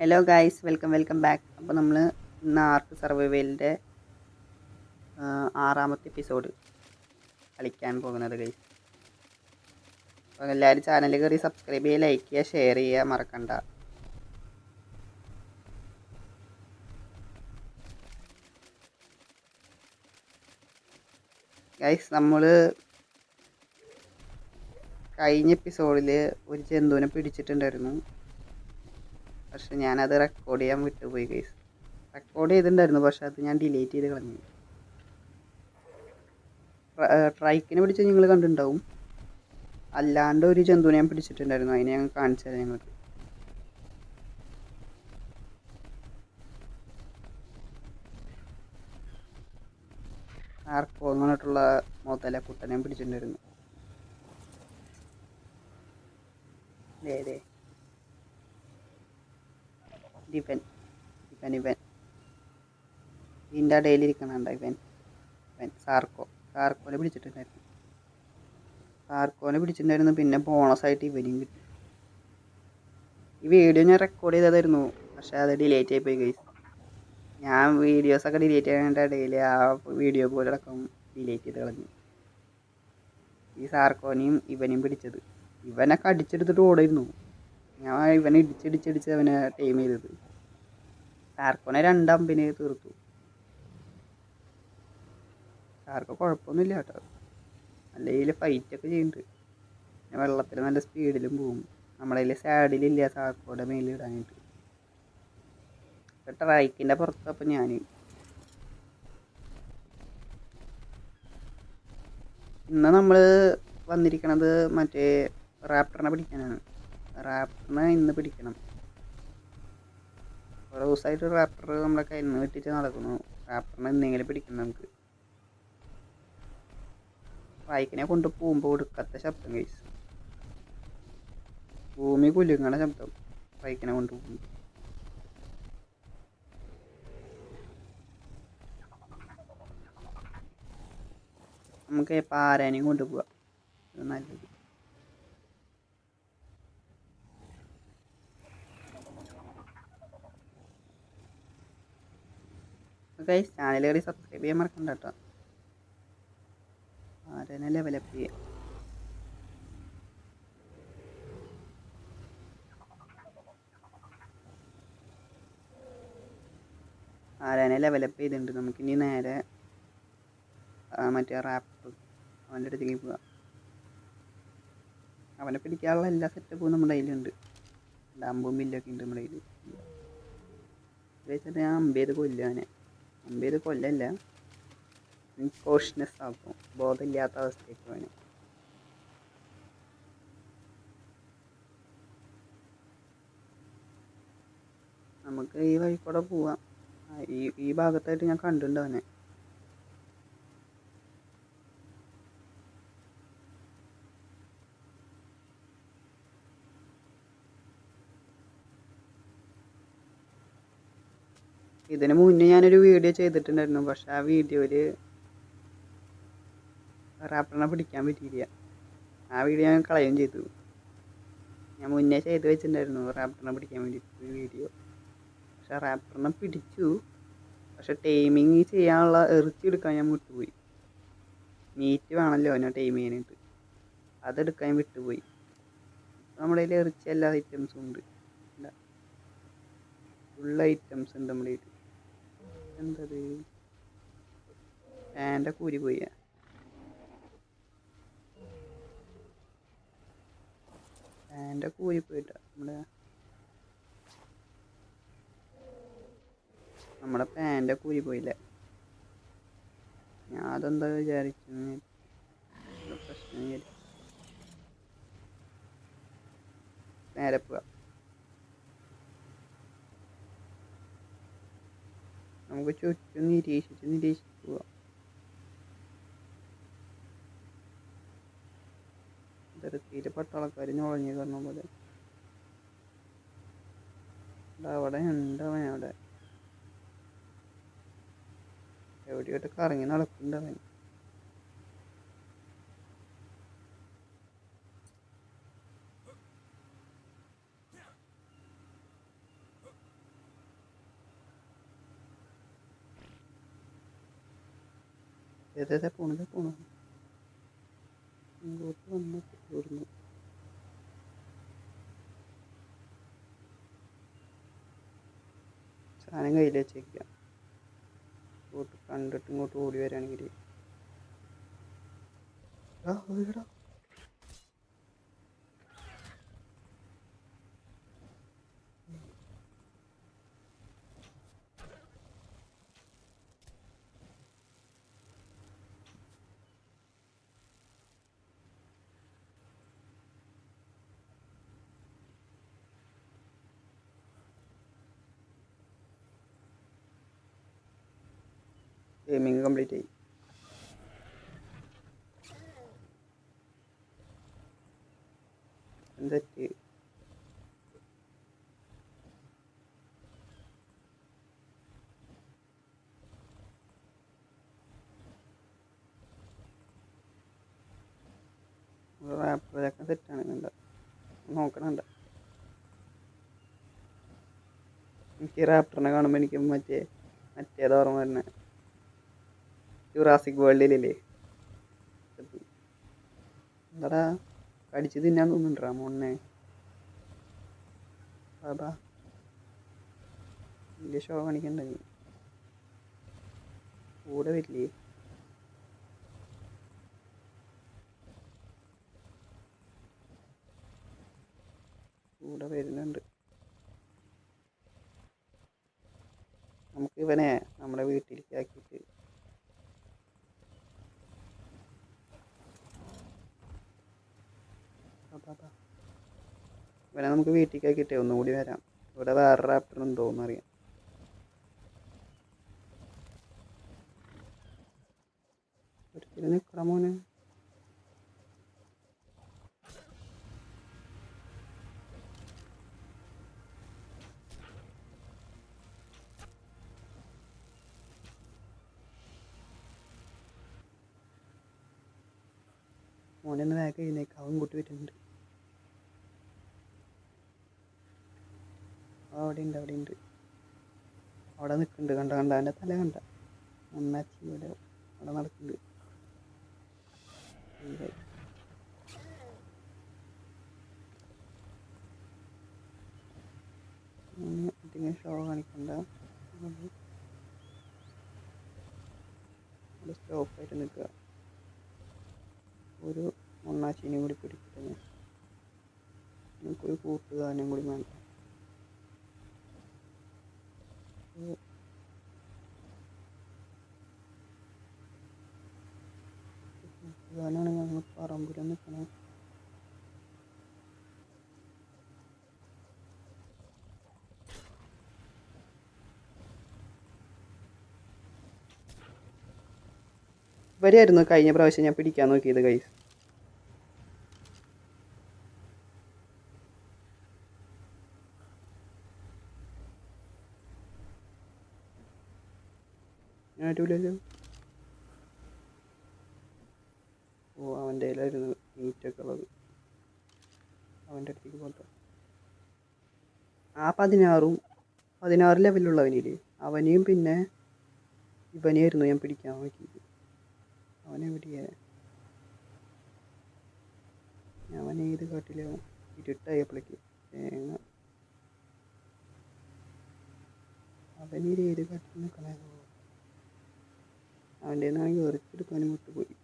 Hello guys welcome welcome back അപ്പോൾ നമ്മൾ ഇന്ന് ആർക്ക് സർവൈവലിന്റെ ആറാമത്തെ എപ്പിസോഡ് കളിക്കാൻ പോകുന്നത് ഗൈസ് അപ്പോൾ എല്ലാവരും ചാനൽ കയറി സബ്സ്ക്രൈബ് ചെയ്യുക ലൈക്ക് ചെയ്യുക ഷെയർ ചെയ്യുക മറക്കണ്ട. ഗൈസ് നമ്മൾ കഴിഞ്ഞ എപ്പിസോഡിൽ ഒരു ജന്തുവിനെ പിടിച്ചിട്ടുണ്ടായിരുന്നു. പക്ഷെ ഞാനത് റെക്കോർഡ് ചെയ്യാൻ വിട്ടുപോയി ഗൈസ് റെക്കോർഡ് ചെയ്തിട്ടുണ്ടായിരുന്നു പക്ഷെ അത് ഞാൻ ഡിലീറ്റ് ചെയ്ത് കളഞ്ഞു. ട്രൈക്കിനെ പിടിച്ച് നിങ്ങൾ കണ്ടിട്ടുണ്ടാവും. അല്ലാണ്ട് ഒരു ജന്തുവിനെ ഞാൻ പിടിച്ചിട്ടുണ്ടായിരുന്നു. അതിനെ ഞാൻ കാണിച്ചു തരാം ഞങ്ങൾക്ക് ആർക്കോ അങ്ങോട്ടുള്ള മുതല കുട്ടനെ പിടിച്ചിട്ടുണ്ടായിരുന്നു. അതെ ദേ. ഇവൻ ഇവൻ ഇവൻ. ഇതിന്റെ ഇടയിൽ ഇരിക്കണണ്ട ഇവൻ? ഇവൻ സാർക്കോ. സാർക്കോനെ പിടിച്ചിട്ടുണ്ടായിരുന്നു. സാർക്കോനെ പിടിച്ചിട്ടുണ്ടായിരുന്നു. പിന്നെ ബോണസായിട്ട് ഇവനും കിട്ടി. ഈ വീഡിയോ ഞാൻ റെക്കോർഡ് ചെയ്തതായിരുന്നു. പക്ഷേ അത് ഡിലേറ്റ് ആയിപ്പോയി ഗൈസ് ഞാൻ വീഡിയോസൊക്കെ ഡിലീറ്റ് ചെയ്യേണ്ട ഇടയിൽ ആ വീഡിയോ പോലെ അടക്കം ഡിലേറ്റ് ചെയ്ത് കളഞ്ഞു. ഈ സാർക്കോനെയും ഇവനെയും പിടിച്ചത്. ഇവനൊക്കെ അടിച്ചെടുത്തിട്ട് ഓടായിരുന്നു. ഞാൻ ഇവനെ ഇടിച്ചിടിച്ചിടിച്ച് അവനെ ടൈം ചെയ്തത്. സാർക്കോനെ രണ്ടമ്പിന് തീർത്തു. സാർക്കോ കുഴപ്പമൊന്നുമില്ല കേട്ടോ. നല്ല രീതിയിൽ ഫൈറ്റൊക്കെ ചെയ്യുന്നുണ്ട് പിന്നെ വെള്ളത്തിൽ നല്ല സ്പീഡിലും പോകും നമ്മുടെ കയ്യിൽ സാഡിലില്ല സാർക്കോടെ മേലിൽ ഇടാനായിട്ട്. ട്രൈക്കിന്റെ പുറത്തപ്പം ഞാൻ ഇന്ന് നമ്മൾ വന്നിരിക്കണത് മറ്റേ റാപ്റ്ററിനെ പിടിക്കാനാണ്. റാപ്റ്ററിനെ ഇന്ന് പിടിക്കണം. കുറേ ദിവസമായിട്ട് റാപ്പർ നമ്മളെ കയ്യിൽ നിന്ന് വെട്ടിച്ച് നടക്കുന്നു റാപ്റ്ററിനെ എന്തെങ്കിലും പിടിക്കണം നമുക്ക്. ബൈക്കിനെ കൊണ്ട് പോകുമ്പോൾ ഒടുക്കത്തെ ശബ്ദം കഴിച്ചു ഭൂമി കുലുങ്ങണ ശബ്ദം ബൈക്കിനെ കൊണ്ട് പോകുമ്പോൾ നമുക്ക് പാരാനെയും കൊണ്ടുപോവാം. അത് നല്ലത്. ഗൈസ് ചാനൽ കയറി സബ്സ്ക്രൈബ് ചെയ്യാൻ മറക്കണ്ട കേട്ടോ ആരനെ ലെവലപ്പ് ചെയ്യാം ആരനെ ലെവലപ്പ് ചെയ്തിട്ടുണ്ട് നമുക്കിനി നേരെ മറ്റേ റാപ്പ് അവന്റെ അടുത്തേക്ക് പോവാം. അവനെ പിടിക്കാനുള്ള എല്ലാ സെറ്റപ്പും നമ്മുടെ കയ്യിലുണ്ട്. ഡാമ്പും ബില്ലൊക്കെ ഉണ്ട് നമ്മുടെ കയ്യിൽ ഞാൻ അമ്പേത് കൊല്ലുക അവനെ. അമ്പേത് കൊല്ലല്ല. കോഷ്യനെസ് ആക്കും. ബോധമില്ലാത്ത അവസ്ഥയ്ക്ക് വേണം നമുക്ക് ഈ വഴി കൂടെ പോവാം ഈ ഈ ഭാഗത്തായിട്ട് ഞാൻ കണ്ടിട്ടുണ്ട് അവനെ. ഇതിന് മുന്നേ ഞാനൊരു വീഡിയോ ചെയ്തിട്ടുണ്ടായിരുന്നു. പക്ഷെ ആ വീഡിയോയിൽ റാപ്പറിനെ പിടിക്കാൻ പറ്റിയില്ല. ആ വീഡിയോ ഞാൻ കളയുകയും ചെയ്തു. ഞാൻ മുന്നേ ചെയ്ത് വെച്ചിട്ടുണ്ടായിരുന്നു റാപ്പറിനെ പിടിക്കാൻ വേണ്ടിയിട്ട് വീഡിയോ പക്ഷെ റാപ്പറിനെ പിടിച്ചു. പക്ഷെ ടൈമിങ് ചെയ്യാനുള്ള എറിച്ചി എടുക്കാൻ ഞാൻ വിട്ടുപോയി. മീറ്റ് വേണമല്ലോ ഞാൻ ടൈം ചെയ്യാനായിട്ട്. അതെടുക്കാൻ വിട്ടുപോയി. നമ്മുടെ കയ്യിൽ എറിച്ചി എല്ലാ ഐറ്റംസും ഉണ്ട്. ഫുൾ ഐറ്റംസ് ഉണ്ട് നമ്മുടെ കയ്യിൽ എന്തത്? പാന്റെ കൂരി പോയ. പാന്റെ കൂരി പോയിട്ട നമ്മുടെ നമ്മുടെ പാന്റെ കൂരി പോയില്ല? ഞാൻ അതെന്താ വിചാരിച്ചു. പ്രശ്നം നേരെ പോവാം. നമുക്ക് ചുറ്റും നിരീക്ഷിച്ച് നിരീക്ഷിക്കുക തീരെ പട്ടാളക്കാർ നുഴഞ്ഞു കയറുന്ന പോലെ അവിടെ ഉണ്ടവൻ അവിടെ എവിടെയോട്ട് കറങ്ങി നടക്കുന്നുണ്ടവൻ ഏതേതാ പോണത്? പോണു? ഇങ്ങോട്ട് വന്ന് ഇവിടുന്ന്. സാധനം കയ്യിൽ വെച്ചേക്കുക ഇങ്ങോട്ട് കണ്ടിട്ട് ഇങ്ങോട്ട് ഓടി വരാണെങ്കിൽ ആ വീടാ ഗെയിമിങ് കംപ്ലീറ്റ് ആയി എന്തെറ്റ് റാപ്പറൊക്കെ സെറ്റാണ് കണ്ട നോക്കണണ്ട. എനിക്ക് റാപ്റ്ററിനെ കാണുമ്പോൾ എനിക്ക് മറ്റേ മറ്റേത് ഓർമ്മ വരുന്നത് ജുറാസിക് വേൾഡിലില്ലേ എന്താടാ? കടിച്ച് തിന്നാൻ തോന്നുന്നുണ്ടാ മോണ്ണെ ബാബാ വലിയ ഷോ കാണിക്കണ്ട നീ. കൂടെ വരില്ലേ? കൂടെ വരുന്നുണ്ട്. നമുക്ക് ഇവനെ നമ്മുടെ വീട്ടിലേക്ക് ആക്കിയിട്ട് ബാ, ബാ, ബാ. ഇവനെ നമുക്ക് വീട്ടിലേക്ക് ആക്കിയിട്ടേ ഒന്നുകൂടി വരാം. ഇവിടെ വേറെ റാപ്റ്റർ ഉണ്ടോ എന്നറിയാം ഒരിക്കലും മോനെ. മോനെ വേഗം കഴിഞ്ഞേക്കാവും കൂട്ടി വരുന്നുണ്ട്. അവിടെ ഉണ്ട് അവിടെ ഉണ്ട് അവിടെ നിൽക്കുന്നുണ്ട് കണ്ട കണ്ട എന്റെ തല കണ്ട? അമ്മച്ചി ഇവിടെ അവിടെ നടക്കുന്നുണ്ട്. ഇതിങ്ങനെ ഷോ കാണിക്കണ്ട. അവിടെ സ്റ്റോപ്പായിട്ട് നിൽക്കുക. ഒരു ഒന്നാച്ചീനെയും കൂടി പിടിക്കട്ടെ ഞാൻ എനിക്കൊരു കൂട്ടുകാരനെയും കൂടി വേണ്ട കൂട്ടുകാരനാണ് ഞങ്ങൾ പറമ്പിൽ നിൽക്കണേ. ഇവരെയായിരുന്നു കഴിഞ്ഞ പ്രാവശ്യം ഞാൻ പിടിക്കാൻ നോക്കിയത് കൈസ് അടിപൊളിയല്ലോ? ഓ അവന്റെ കയ്യിലായിരുന്നു മീറ്റൊക്കെ ഉള്ളത്. അവന്റെ അടുത്തേക്ക് പോട്ടെ ആ പതിനാറും പതിനാറ് ലെവലുള്ളവനില്ലേ അവനെയും പിന്നെ ഇവനെയായിരുന്നു ഞാൻ പിടിക്കാൻ നോക്കിയത്. അവനെവിടെയാ അവൻ ഏത് കാട്ടിലാ? ഇരുട്ടായപ്പോഴേക്ക്. തേങ്ങ. അവനീര് ഏത് കാട്ടിൽ നിൽക്കണേ അവന്റെ നിന്നാണെങ്കിൽ ഉറച്ചെടുക്കാനും വിട്ടുപോയി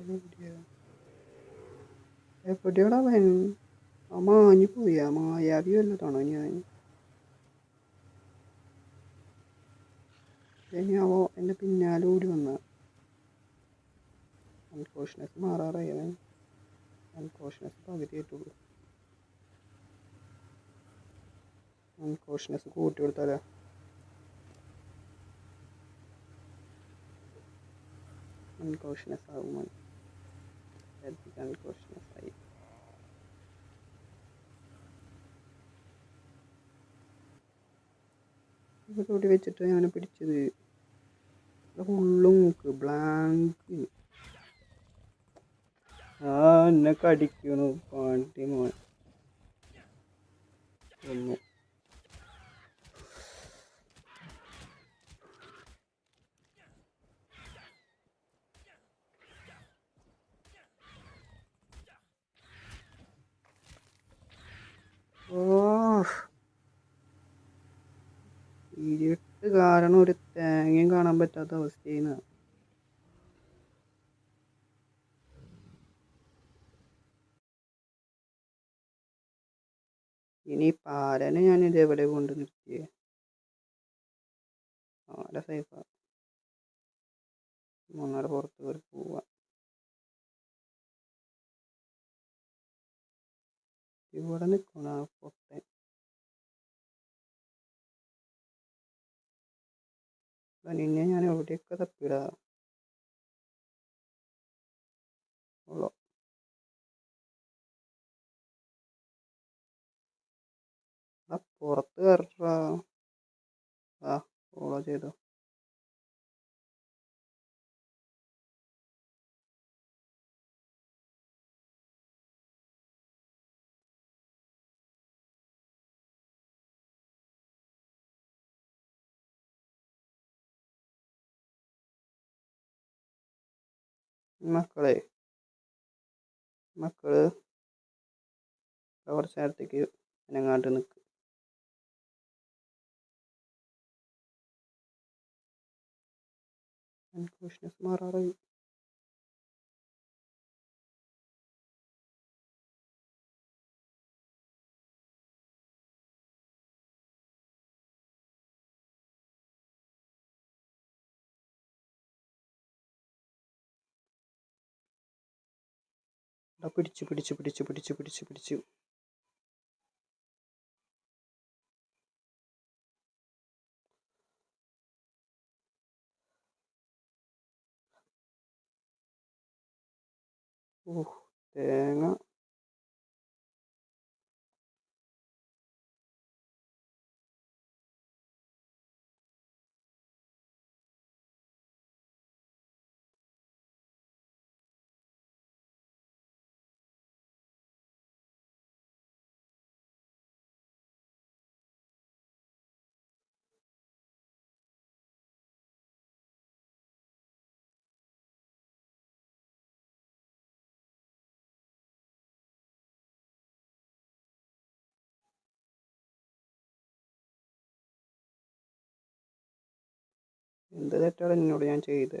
എവിടെയാ എവിടെയാടാ അവൻ? അമ്മാഞ്ഞു പോയി. ആ മായാവി വല്ലതാണോ ഞാൻ? അവോ എന്റെ പിന്നാലെ ഓടി വന്ന. അൺകോഷ്യനസ് മാറാറായി അവൻ. അൺകോഷ്യനസ് പകുതി ആയിട്ടുള്ളൂ അൺകോഷ്യനസ് കൂട്ടി കൊടുത്താലോ അൺകോഷ്യസ് ആകുമ്പോൾ അൺകോഷ്യസ് ആയി ഇതൊക്കെ വെച്ചിട്ട് ഞാൻ പിടിച്ചത് ഫുള്ളും ബ്ലാങ്ക് ആ എന്നെ കടിക്കണു പാണ്ടി മോൻ. ഇരുട്ട് കാരണം ഒരു തേങ്ങയും കാണാൻ പറ്റാത്ത അവസ്ഥയാണ് ഇനി പാലനെ ഞാൻ ഇതേപോലെ കൊണ്ട് നിർത്തിയേ. പാല സേഫാ മൂന്നാറ് പുറത്ത് പോയി പോവാ. ഇവിടെ നിൽക്കണ പൊട്ടൻ? നിന്നെ ഞാൻ എവിടെയൊക്കെ തപ്പിടാ? പുറത്ത് കയറാ ആ ഫോളോ ചെയ്തോ. മക്കളെ മക്കൾ കുറച്ച് നേരത്തേക്ക് അനങ്ങാണ്ട് നിൽക്ക് കൺഫ്യൂഷൻസ് മാറാറായി എടാ പിടിച്ചു പിടിച്ചു പിടിച്ചു പിടിച്ചു പിടിച്ചു പിടിച്ചു. തേങ്ങ എന്ത് തെറ്റാണ് എന്നോട് ഞാൻ ചെയ്തത്?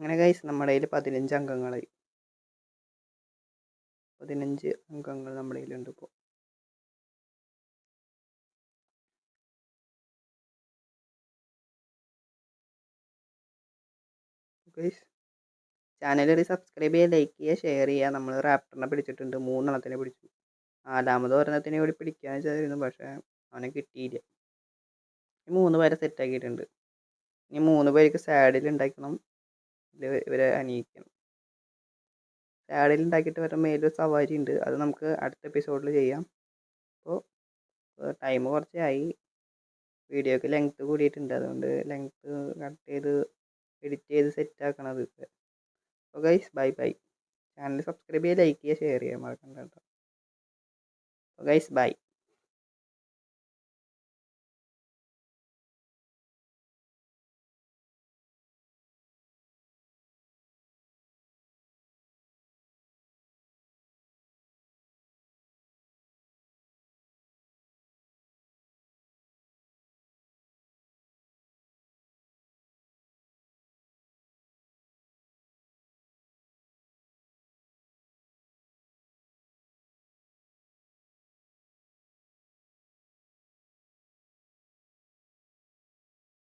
അങ്ങനെ ഗൈസ് നമ്മുടെ കയ്യിൽ പതിനഞ്ച് അംഗങ്ങളായി പതിനഞ്ച് അംഗങ്ങൾ നമ്മുടെ കയ്യിലുണ്ട് ഇപ്പോൾ ഗൈസ് ചാനൽ ഒരു സബ്സ്ക്രൈബ് ചെയ്യുക ലൈക്ക് ചെയ്യുക ഷെയർ ചെയ്യുക. നമ്മൾ റാപ്റ്ററിനെ പിടിച്ചിട്ടുണ്ട്. മൂന്നെണ്ണത്തിനെ പിടിച്ചു. നാലാമത് ഒരെണ്ണത്തിനെ കൂടി പിടിക്കാന്ന് വെച്ചായിരുന്നു പക്ഷേ അവനെ കിട്ടിയില്ല. ഈ മൂന്ന് പേരെ സെറ്റാക്കിയിട്ടുണ്ട് ഇനി മൂന്ന് പേർക്ക് സാഡിൽ ഉണ്ടാക്കണം. ഇവരെ അണിയിക്കണം സാഡിൽ ഉണ്ടാക്കിയിട്ട് വരെ മേലൊരു സവാരി ഉണ്ട് അത് നമുക്ക് അടുത്ത എപ്പിസോഡിൽ ചെയ്യാം. അപ്പോൾ ടൈം കുറച്ചായി. വീഡിയോക്ക് ലെങ്ത്ത് കൂടിയിട്ടുണ്ട്. അതുകൊണ്ട് ലെങ്ത്ത് കട്ട് ചെയ്ത് എഡിറ്റ് ചെയ്ത് സെറ്റ് ആക്കണത് അപ്പോൾ guys bye bye channel subscribe ചെയ്യുക ലൈക്ക് ചെയ്യുക ഷെയർ ചെയ്യുക മറക്കണ്ട കേട്ടോ. അപ്പോൾ ഗൈസ് ബൈ